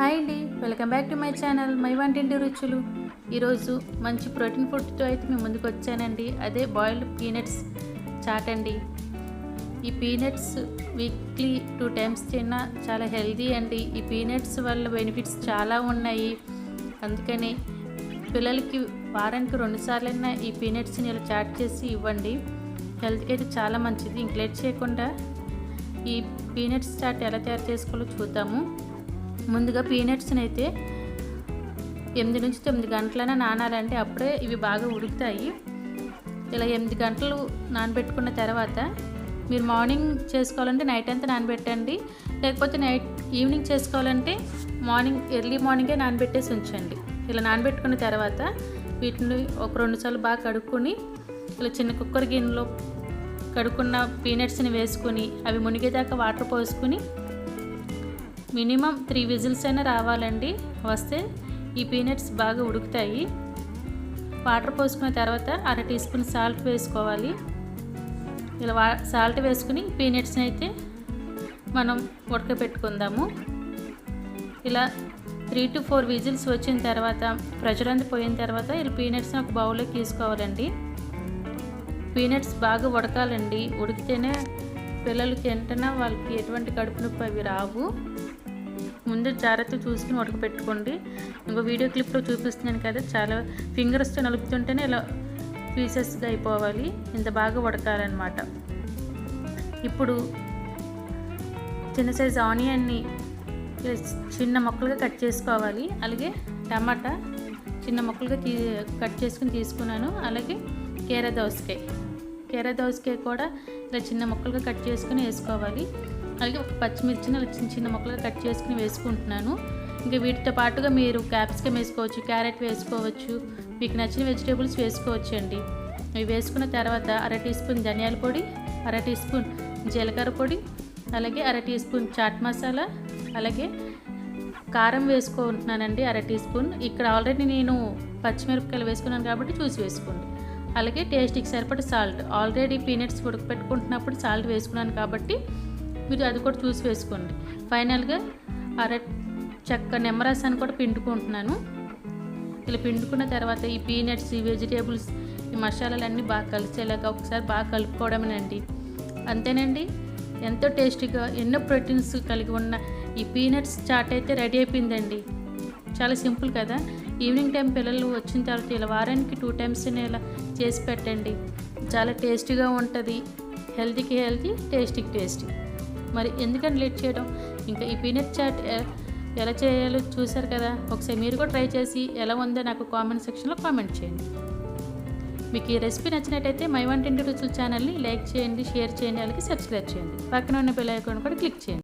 Hi అండి welcome back to my channel my వంటింటి రుచులు. ఈరోజు మంచి ప్రోటీన్ ఫుడ్తో అయితే మేము ముందుకు వచ్చానండి. అదే బాయిల్డ్ పీనట్స్ చాట్ అండి. ఈ పీనట్స్ వీక్లీ టూ టైమ్స్ తిన్నా చాలా హెల్దీ అండి. ఈ పీనట్స్ వల్ల బెనిఫిట్స్ చాలా ఉన్నాయి. అందుకని పిల్లలకి వారానికి రెండుసార్లు అయినా ఈ పీనట్స్ని ఇలా చాట్ చేసి ఇవ్వండి. హెల్త్కి అయితే చాలా మంచిది. ఇంక్లేట్ చేయకుండా ఈ పీనట్స్ చాట్ ఎలా తయారు చేసుకోవాలో చూద్దాము. ముందుగా పీనట్స్ని అయితే ఎనిమిది నుంచి తొమ్మిది గంటలైనా నానాలంటే అప్పుడే ఇవి బాగా ఉడుకుతాయి. ఇలా ఎనిమిది గంటలు నానబెట్టుకున్న తర్వాత మీరు మార్నింగ్ చేసుకోవాలంటే నైట్ అంతా నానబెట్టండి. లేకపోతే నైట్ ఈవినింగ్ చేసుకోవాలంటే మార్నింగ్ ఎర్లీ మార్నింగే నానబెట్టేసి ఉంచండి. ఇలా నానబెట్టుకున్న తర్వాత వీటిని ఒక రెండుసార్లు బాగా కడుక్కొని ఇలా చిన్న కుక్కర్ గిన్నెలో కడుక్కున్న పీనట్స్ని వేసుకొని అవి మునిగేదాకా వాటర్ పోసుకొని మినిమం త్రీ విజిల్స్ అయినా రావాలండి. వస్తే ఈ పీనట్స్ బాగా ఉడుకుతాయి. వాటర్ పోసుకున్న తర్వాత అర టీ స్పూన్ సాల్ట్ వేసుకోవాలి. ఇలా వా సాల్ట్ వేసుకుని పీనట్స్ని అయితే మనం ఉడకపెట్టుకుందాము. ఇలా త్రీ టు ఫోర్ విజిల్స్ వచ్చిన తర్వాత ప్రెషర్ అంతా పోయిన తర్వాత ఇలా పీనట్స్ని ఒక బౌల్లోకి తీసుకోవాలండి. పీనట్స్ బాగా ఉడకాలండి. ఉడికితేనే పిల్లలు తింటున్నా వాళ్ళకి ఎటువంటి కడుపు నొప్పి అవి రావు. ముందు జాగ్రత్త చూసుకుని ఉడకపెట్టుకోండి ఇంకో వీడియో క్లిప్లో చూపిస్తున్నాను కదా చాలా ఫింగర్స్తో నలుపుతుంటేనే ఇలా పీసెస్గా అయిపోవాలి. ఇంత బాగా ఉడకాలన్నమాట ఇప్పుడు చిన్న సైజు ఆనియన్ని చిన్న మొక్కలుగా కట్ చేసుకోవాలి. అలాగే టమాటా చిన్న మొక్కలుగా తీ కట్ చేసుకుని తీసుకున్నాను. అలాగే కీర దోసకాయ. కీర దోసకాయ కూడా ఇలా చిన్న ముక్కలుగా కట్ చేసుకుని వేసుకోవాలి. అలాగే ఒక పచ్చిమిర్చిని అలా చిన్న చిన్న ముక్కలుగా కట్ చేసుకుని వేసుకుంటున్నాను. ఇంకా వీటితో పాటుగా మీరు క్యాప్సికమ్ వేసుకోవచ్చు క్యారెట్ వేసుకోవచ్చు మీకు నచ్చిన వెజిటేబుల్స్ వేసుకోవచ్చు అండి ఇవి వేసుకున్న తర్వాత అర టీ స్పూన్ ధనియాల పొడి అర టీ స్పూన్ జీలకర్ర పొడి అలాగే అర టీ స్పూన్ చాట్ మసాలా అలాగే కారం వేసుకుంటున్నానండి అర టీ స్పూన్. ఇక్కడ ఆల్రెడీ నేను పచ్చిమిరపకాయలు వేసుకున్నాను కాబట్టి చూసి వేసుకోండి. అలాగే టేస్ట్కి సరిపడి సాల్ట్. ఆల్రెడీ పీనట్స్ ఉడకపెట్టుకుంటున్నప్పుడు సాల్ట్ వేసుకున్నాను కాబట్టి మీరు అది కూడా చూసి వేసుకోండి. ఫైనల్గా అర చెక్క నిమ్మరసాన్ని కూడా పిండుకుంటున్నాను. ఇలా పిండుకున్న తర్వాత ఈ పీనట్స్ ఈ వెజిటేబుల్స్ ఈ మసాలాలన్నీ బాగా కలిసేలాగా ఒకసారి బాగా కలుపుకోవడమేనండి. అంతేనండి? ఎంతో టేస్టీగా ఎన్నో ప్రోటీన్స్ కలిగి ఉన్న ఈ పీనట్స్ చాట్ అయితే రెడీ అయిపోయిందండి. చాలా సింపుల్ కదా? ఈవినింగ్ టైం పిల్లలు వచ్చిన తర్వాత ఇలా వారానికి టూ టైమ్స్ ఇలా చేసి పెట్టండి. చాలా టేస్టీగా ఉంటుంది. హెల్తీకి హెల్తీ టేస్టీకి టేస్టీ. మరి ఎందుకని లేట్ చేయడం? ఇంకా ఈ పీనట్ చాట్ ఎలా చేయాలో చూసారు కదా? ఒకసారి మీరు కూడా ట్రై చేసి ఎలా ఉందో నాకు కామెంట్ సెక్షన్లో కామెంట్ చేయండి. మీకు ఈ రెసిపీ నచ్చినట్టయితే మై వంటింటి రుచుల ఛానల్ని లైక్ చేయండి షేర్ చేయండి అలాగే సబ్స్క్రైబ్ చేయండి. పక్కన ఉన్న బెల్ ఐకాన్ కూడా క్లిక్ చేయండి.